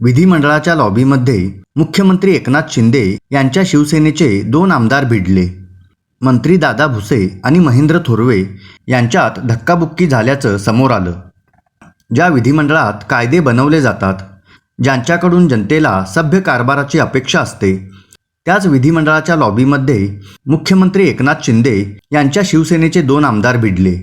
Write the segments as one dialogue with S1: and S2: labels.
S1: विधिमंडळाच्या लॉबीमध्ये मुख्यमंत्री एकनाथ शिंदे यांच्या शिवसेनेचे दोन आमदार भिडले. मंत्री दादा भुसे आणि महेंद्र थोरवे यांच्यात धक्काबुक्की झाल्याचं समोर आलं. ज्या विधिमंडळात कायदे बनवले जातात ज्यांच्याकडून जनतेला सभ्य कारभाराची अपेक्षा असते त्याच विधिमंडळाच्या लॉबीमध्ये मुख्यमंत्री एकनाथ शिंदे यांच्या शिवसेनेचे दोन आमदार भिडले.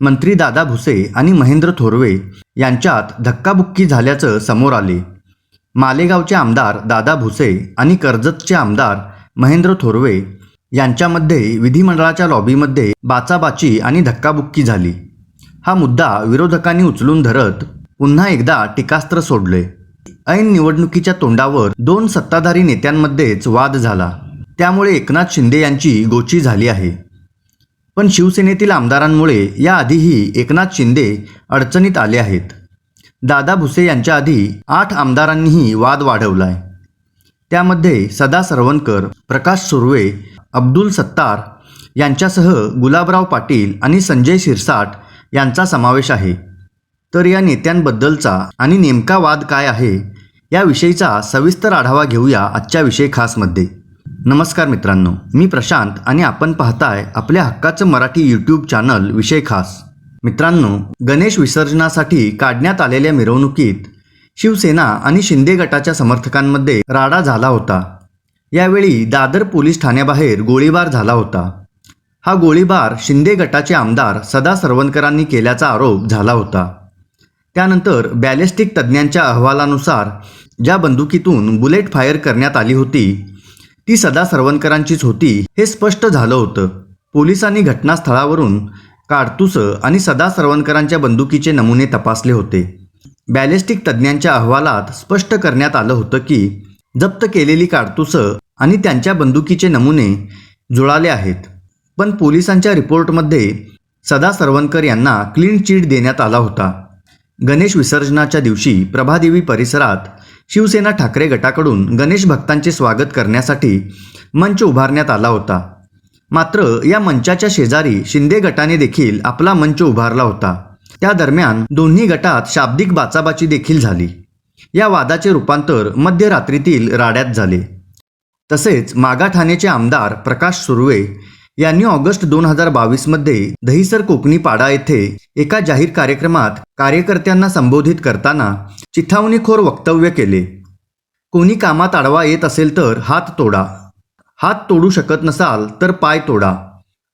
S1: मंत्री दादा भुसे आणि महेंद्र थोरवे यांच्यात धक्काबुक्की झाल्याचं समोर आले. मालेगावचे आमदार दादा भुसे आणि कर्जतचे आमदार महेंद्र थोरवे यांच्यामध्ये विधिमंडळाच्या लॉबीमध्ये बाचाबाची आणि धक्काबुक्की झाली. हा मुद्दा विरोधकांनी उचलून धरत पुन्हा एकदा टीकास्त्र सोडले. ऐन निवडणुकीच्या तोंडावर दोन सत्ताधारी नेत्यांमध्येच वाद झाला. त्यामुळे एकनाथ शिंदे यांची गोची झाली आहे. पण शिवसेनेतील आमदारांमुळे याआधीही एकनाथ शिंदे अडचणीत आले आहेत. दादा भुसे यांच्या आधी आठ आमदारांनीही वाद वाढवलाय. त्यामध्ये सदा सरवणकर प्रकाश सुर्वे अब्दुल सत्तार यांच्यासह गुलाबराव पाटील आणि संजय शिरसाट यांचा समावेश आहे. तर या नेत्यांबद्दलचा आणि नेमका वाद काय आहे याविषयीचा सविस्तर आढावा घेऊया आजच्या विषय खासमध्ये. नमस्कार मित्रांनो मी प्रशांत आणि आपण पाहताय आपल्या हक्काचं मराठी यूट्यूब चॅनल विषय खास. मित्रांनो गणेश विसर्जनासाठी काढण्यात आलेल्या मिरवणुकीत शिवसेना आणि शिंदे गटाच्या समर्थकांमध्ये राडा झाला होता. यावेळी दादर पोलीस ठाण्याबाहेर गोळीबार झाला होता. हा गोळीबार शिंदे गटाचे आमदार सदा सरवणकरांनी केल्याचा आरोप झाला होता. त्यानंतर बॅलिस्टिक तज्ज्ञांच्या अहवालानुसार ज्या बंदुकीतून बुलेट फायर करण्यात आली होती ती सदा सरवणकरांचीच होती हे स्पष्ट झालं होतं. पोलिसांनी घटनास्थळावरून काडतुसं आणि सदा सरवणकरांच्या बंदुकीचे नमुने तपासले होते. बॅलिस्टिक तज्ज्ञांच्या अहवालात स्पष्ट करण्यात आलं होतं की जप्त केलेली काडतुसं आणि त्यांच्या बंदुकीचे नमुने जुळाले आहेत. पण पोलिसांच्या रिपोर्टमध्ये सदा सरवणकर यांना क्लीन चिट देण्यात आला होता. गणेश विसर्जनाच्या दिवशी प्रभादेवी परिसरात शिवसेना ठाकरे गटाकडून गणेश भक्तांचे स्वागत करण्यासाठी मंच उभारण्यात आला होता. मात्र या मंचाच्या शेजारी शिंदे गटाने देखील आपला मंच उभारला होता. त्या दरम्यान दोन्ही गटात शाब्दिक बाचाबाची देखील झाली. या वादाचे रूपांतर मध्यरात्रीतील राड्यात झाले. तसेच मागा ठाणेचे आमदार प्रकाश सुर्वे यांनी ऑगस्ट दोन हजार बावीसमध्ये दहिसर कोकणी पाडा येथे एका जाहीर कार्यक्रमात कार्यकर्त्यांना संबोधित करताना चिथावणीखोर वक्तव्य केले. कोणी कामात आडवा येत असेल तर हात तोडा. हात तोडू शकत नसाल तर पाय तोडा.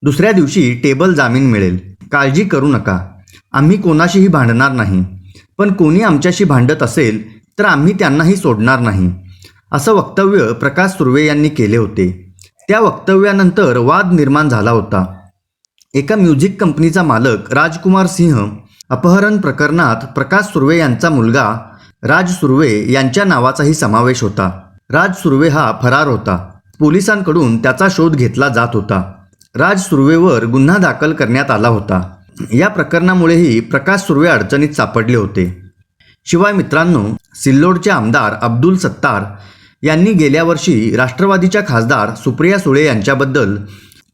S1: दुसऱ्या दिवशी टेबल जामीन मिळेल. काळजी करू नका. आम्ही कोणाशीही भांडणार नाही. पण कोणी आमच्याशी भांडत असेल तर आम्ही त्यांनाही सोडणार नाही. असं वक्तव्य प्रकाश सुर्वे यांनी केले होते. त्या वक्तव्यानंतर वाद निर्माण झाला होता. एका म्युझिक कंपनीचा मालक राजकुमार सिंह अपहरण प्रकरणात प्रकाश सुर्वे यांचा मुलगा राज सुर्वे यांच्या नावाचाही समावेश होता. राज सुर्वे हा फरार होता. पोलिसांकडून त्याचा शोध घेतला जात होता. राज सुर्वेवर गुन्हा दाखल करण्यात आला होता. या प्रकरणामुळेही प्रकाश सुर्वे अडचणीत सापडले होते. शिवाय मित्रांनो सिल्लोडचे आमदार अब्दुल सत्तार यांनी गेल्या वर्षी राष्ट्रवादीच्या खासदार सुप्रिया सुळे यांच्याबद्दल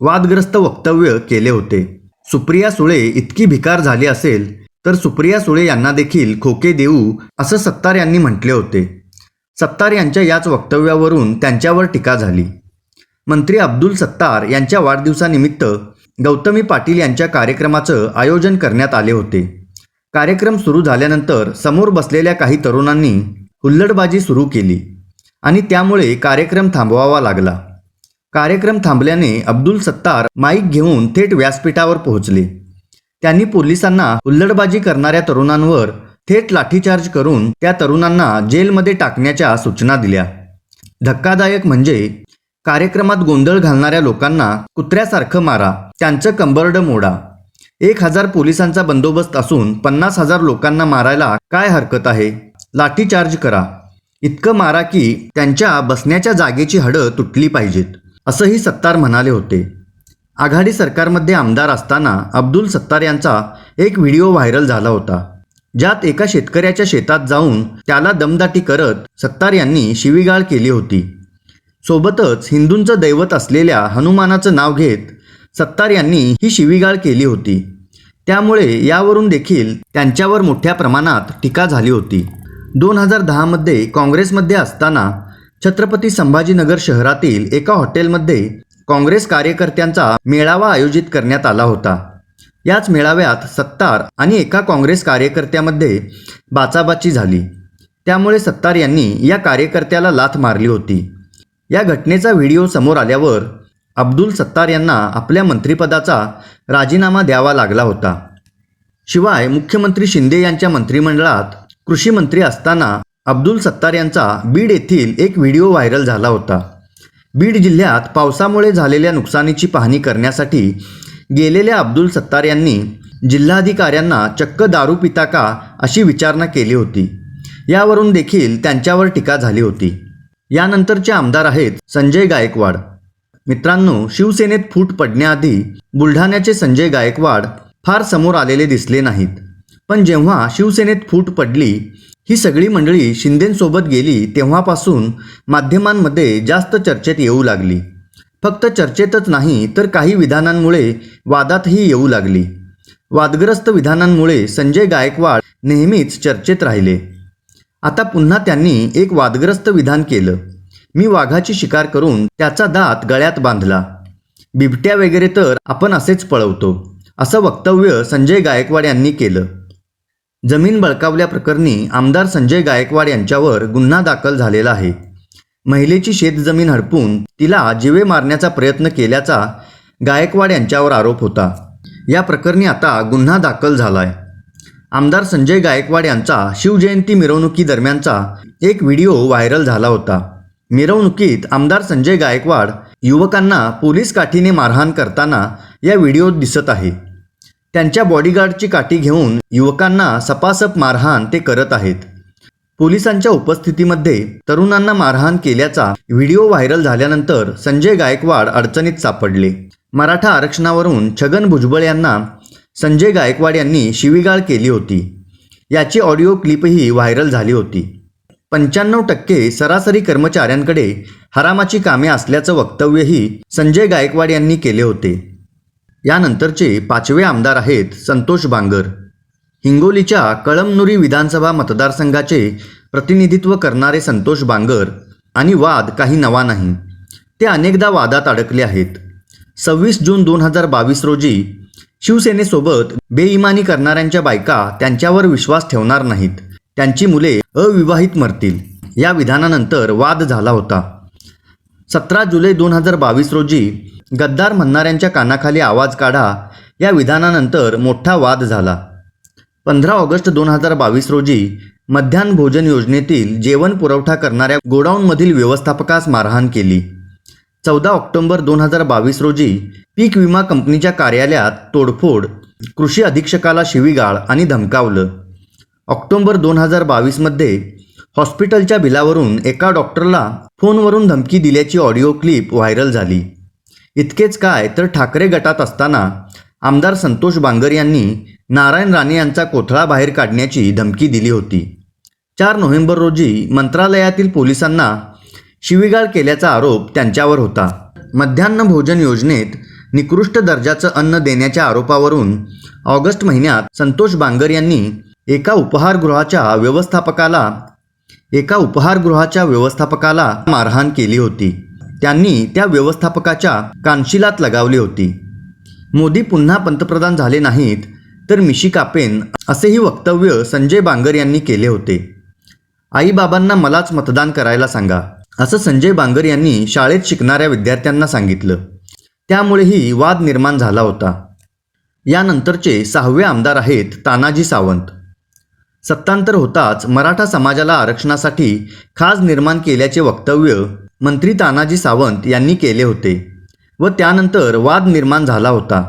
S1: वादग्रस्त वक्तव्य केले होते. सुप्रिया सुळे इतकी भिकार झाली असेल तर सुप्रिया सुळे यांना देखील खोके देऊ असं सत्तार यांनी म्हटले होते. सत्तार यांच्या याच वक्तव्यावरून त्यांच्यावर टीका झाली. मंत्री अब्दुल सत्तार यांच्या वाढदिवसानिमित्त गौतमी पाटील यांच्या कार्यक्रमाचं आयोजन करण्यात आले होते. कार्यक्रम सुरू झाल्यानंतर समोर बसलेल्या काही तरुणांनी हुल्लडबाजी सुरू केली आणि त्यामुळे कार्यक्रम थांबवावा लागला. कार्यक्रम थांबल्याने अब्दुल सत्तार माईक घेऊन थेट व्यासपीठावर पोहोचले. त्यांनी पोलिसांना हुल्लडबाजी करणाऱ्या तरुणांवर थेट लाठीचार्ज करून त्या तरुणांना जेलमध्ये टाकण्याच्या सूचना दिल्या. धक्कादायक म्हणजे कार्यक्रमात गोंधळ घालणाऱ्या लोकांना कुत्र्यासारखं मारा त्यांचं कंबरड मोडा. एक हजार पोलिसांचा बंदोबस्त असून पन्नास हजार लोकांना मारायला काय हरकत आहे? लाठीचार्ज करा. इतकं मारा की त्यांच्या बसण्याच्या जागेची हडं तुटली पाहिजेत असंही सत्तार म्हणाले होते. आघाडी सरकारमध्ये आमदार असताना अब्दुल सत्तार यांचा एक व्हिडिओ व्हायरल झाला होता. ज्यात एका शेतकऱ्याच्या शेतात जाऊन त्याला दमदाटी करत सत्तार यांनी शिवीगाळ केली होती. सोबतच हिंदूंचं दैवत असलेल्या हनुमानाचं नाव घेत सत्तार यांनी ही शिवीगाळ केली होती. त्यामुळे यावरून देखील त्यांच्यावर मोठ्या प्रमाणात टीका झाली होती. दोन हजार दहामध्ये काँग्रेसमध्ये असताना छत्रपती संभाजीनगर शहरातील एका हॉटेलमध्ये काँग्रेस कार्यकर्त्यांचा मेळावा आयोजित करण्यात आला होता. याच मेळाव्यात सत्तार आणि एका काँग्रेस कार्यकर्त्यामध्ये बाचाबाची झाली. त्यामुळे सत्तार यांनी या कार्यकर्त्याला लाथ मारली होती. या घटनेचा व्हिडिओ समोर आल्यावर अब्दुल सत्तार यांना आपल्या मंत्रिपदाचा राजीनामा द्यावा लागला होता. शिवाय मुख्यमंत्री शिंदे यांच्या मंत्रिमंडळात कृषी मंत्री असताना अब्दुल सत्तार यांचा बीड येथील एक व्हिडिओ व्हायरल झाला होता. बीड जिल्ह्यात पावसामुळे झालेल्या नुकसानीची पाहणी करण्यासाठी गेलेल्या अब्दुल सत्तार यांनी जिल्हाधिकाऱ्यांना चक्क दारू पिता का अशी विचारणा केली होती. यावरून देखील त्यांच्यावर टीका झाली होती. यानंतरचे आमदार आहेत संजय गायकवाड. मित्रांनो शिवसेनेत फूट पडण्याआधी बुलढाण्याचे संजय गायकवाड फार समोर आलेले दिसले नाहीत. पण जेव्हा शिवसेनेत फूट पडली ही सगळी मंडळी शिंदेंसोबत गेली तेव्हापासून माध्यमांमध्ये जास्त चर्चेत येऊ लागली. फक्त चर्चेतच नाही तर काही विधानांमुळे वादातही येऊ लागली. वादग्रस्त विधानांमुळे संजय गायकवाड नेहमीच चर्चेत राहिले. आता पुन्हा त्यांनी एक वादग्रस्त विधान केलं. मी वाघाची शिकार करून त्याचा दात गळ्यात बांधला. बिबट्या वगैरे तर आपण असेच पळवतो असं वक्तव्य संजय गायकवाड यांनी केलं. जमीन बळकावल्याप्रकरणी आमदार संजय गायकवाड यांच्यावर गुन्हा दाखल झालेला आहे. महिलेची शेतजमीन हडपून तिला जिवे मारण्याचा प्रयत्न केल्याचा गायकवाड यांच्यावर आरोप होता. या प्रकरणी आता गुन्हा दाखल झालाय. आमदार संजय गायकवाड यांचा शिवजयंती मिरवणुकीदरम्यानचा एक व्हिडिओ व्हायरल झाला होता. मिरवणुकीत आमदार संजय गायकवाड युवकांना पोलीस काठीने मारहाण करताना या व्हिडिओत दिसत आहे. त्यांच्या बॉडीगार्डची काठी घेऊन युवकांना सपासप मारहाण ते करत आहेत. पोलिसांच्या उपस्थितीमध्ये तरुणांना मारहाण केल्याचा व्हिडिओ व्हायरल झाल्यानंतर संजय गायकवाड अडचणीत सापडले. मराठा आरक्षणावरून छगन भुजबळ यांना संजय गायकवाड यांनी शिवीगाळ केली होती. याची ऑडिओ क्लिपही व्हायरल झाली होती. पंच्याण्णव टक्के सरासरी कर्मचाऱ्यांकडे हरामाची कामे असल्याचं वक्तव्यही संजय गायकवाड यांनी केले होते. यानंतरचे पाचवे आमदार आहेत संतोष बांगर. हिंगोलीच्या कळमनुरी विधानसभा मतदारसंघाचे प्रतिनिधित्व करणारे संतोष बांगर आणि वाद काही नवा नाही. ते अनेकदा वादात अडकले आहेत. सव्वीस जून दोन हजार बावीस रोजी शिवसेनेसोबत बेईमानी करणाऱ्यांच्या बायका त्यांच्यावर विश्वास ठेवणार नाहीत. त्यांची मुले अविवाहित मरतील. या विधानानंतर वाद झाला होता. सतरा जुलै दोन हजार बावीस रोजी गद्दार म्हणणाऱ्यांच्या कानाखाली आवाज काढा या विधानानंतर मोठा वाद झाला. पंधरा ऑगस्ट दोन हजार बावीस रोजी मध्यान्ह भोजन योजनेतील जेवण पुरवठा करणाऱ्या गोडाऊनमधील व्यवस्थापकास मारहाण केली. चौदा ऑक्टोबर दोन हजार बावीस रोजी पीक विमा कंपनीच्या कार्यालयात तोडफोड कृषी अधीक्षकाला शिवीगाळ आणि धमकावलं. ऑक्टोबर दोन हजार बावीसमध्ये हॉस्पिटलच्या बिलावरून एका डॉक्टरला फोनवरून धमकी दिल्याची ऑडिओ क्लिप व्हायरल झाली. इतकेच काय तर ठाकरे गटात असताना आमदार संतोष बांगर यांनी नारायण राणे यांचा कोथळा बाहेर काढण्याची धमकी दिली होती. चार नोव्हेंबर रोजी मंत्रालयातील पोलिसांना शिवीगाळ केल्याचा आरोप त्यांच्यावर होता. मध्यान्ह भोजन योजनेत निकृष्ट दर्जाचं अन्न देण्याच्या आरोपावरून ऑगस्ट महिन्यात संतोष बांगर यांनी एका उपहारगृहाच्या व्यवस्थापकाला एका उपहारगृहाच्या व्यवस्थापकाला मारहाण केली होती. त्यांनी त्या व्यवस्थापकाच्या कानशिलात लगावली होती. मोदी पुन्हा पंतप्रधान झाले नाहीत तर मिशी कापेन असेही वक्तव्य संजय बांगर यांनी केले होते. आईबाबांना मलाच मतदान करायला सांगा असं संजय बांगर यांनी शाळेत शिकणाऱ्या विद्यार्थ्यांना सांगितलं. त्यामुळेही वाद निर्माण झाला होता. यानंतरचे सहावे आमदार आहेत तानाजी सावंत. सत्तांतर होताच मराठा समाजाला आरक्षणासाठी खास निर्माण केल्याचे वक्तव्य मंत्री तानाजी सावंत यांनी केले होते व त्यानंतर वाद निर्माण झाला होता.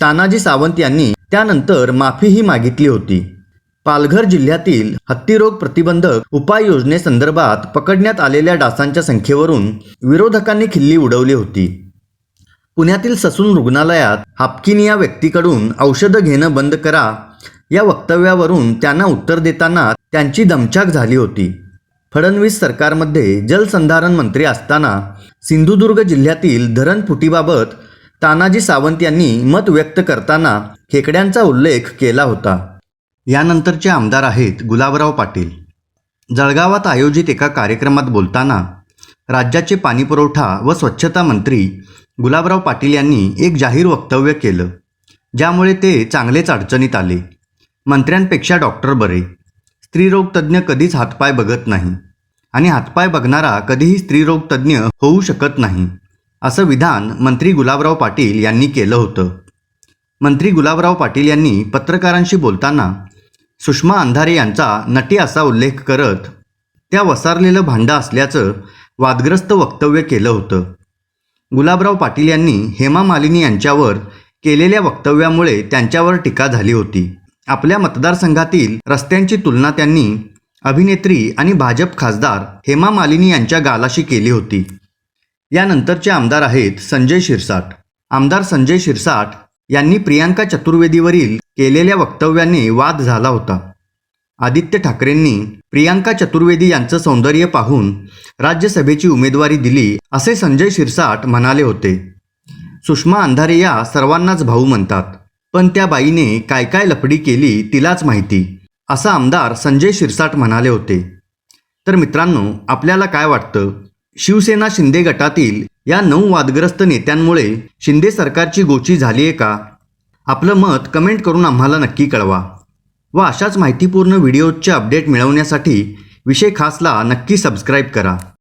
S1: तानाजी सावंत यांनी त्यानंतर माफीही मागितली होती. पालघर जिल्ह्यातील हत्तीरोग प्रतिबंधक उपाययोजनेसंदर्भात पकडण्यात आलेल्या डासांच्या संख्येवरून विरोधकांनी खिल्ली उडवली होती. पुण्यातील ससून रुग्णालयात हापकिन या व्यक्तीकडून औषधं घेणं बंद करा या वक्तव्यावरून त्यांना उत्तर देताना त्यांची दमछाक झाली होती. फडणवीस सरकारमध्ये जलसंधारण मंत्री असताना सिंधुदुर्ग जिल्ह्यातील धरण फुटीबाबत तानाजी सावंत यांनी मत व्यक्त करताना खेकड्यांचा उल्लेख केला होता. यानंतरचे आमदार आहेत गुलाबराव पाटील. जळगावात आयोजित एका कार्यक्रमात बोलताना राज्याचे पाणीपुरवठा व स्वच्छता मंत्री गुलाबराव पाटील यांनी एक जाहीर वक्तव्य केलं ज्यामुळे ते चांगलेच अडचणीत आले. मंत्र्यांपेक्षा डॉक्टर बरे. स्त्रीरोगतज्ञ कधीच हातपाय बघत नाही आणि हातपाय बघणारा कधीही स्त्रीरोगतज्ञ होऊ शकत नाही असं विधान मंत्री गुलाबराव पाटील यांनी केलं होतं. मंत्री गुलाबराव पाटील यांनी पत्रकारांशी बोलताना सुषमा अंधारे यांचा नटी असा उल्लेख करत त्या वसारलेलं भांडं असल्याचं वादग्रस्त वक्तव्य केलं होतं. गुलाबराव पाटील यांनी हेमा मालिनी यांच्यावर केलेल्या वक्तव्यामुळे त्यांच्यावर टीका झाली होती. आपल्या मतदारसंघातील रस्त्यांची तुलना त्यांनी अभिनेत्री आणि भाजप खासदार हेमा मालिनी यांच्या गालाशी केली होती. यानंतरचे आमदार आहेत संजय शिरसाट. आमदार संजय शिरसाट यांनी प्रियांका चतुर्वेदीवरील केलेल्या वक्तव्याने वाद झाला होता. आदित्य ठाकरेंनी प्रियांका चतुर्वेदी यांचं सौंदर्य पाहून राज्यसभेची उमेदवारी दिली असे संजय शिरसाट म्हणाले होते. सुषमा अंधारे या सर्वांनाच भाऊ म्हणतात. पण त्या बाईने काय काय लफडी केली तिलाच माहिती असं आमदार संजय शिरसाट म्हणाले होते. तर मित्रांनो आपल्याला काय वाटतं? शिवसेना शिंदे गटातील या नऊ वादग्रस्त नेत्यांमुळे शिंदे सरकारची गोची झाली आहे का? आपलं मत कमेंट करून आम्हाला नक्की कळवा. व अशाच माहितीपूर्ण व्हिडिओजचे अपडेट मिळवण्यासाठी विषय खासला नक्की सबस्क्राईब करा.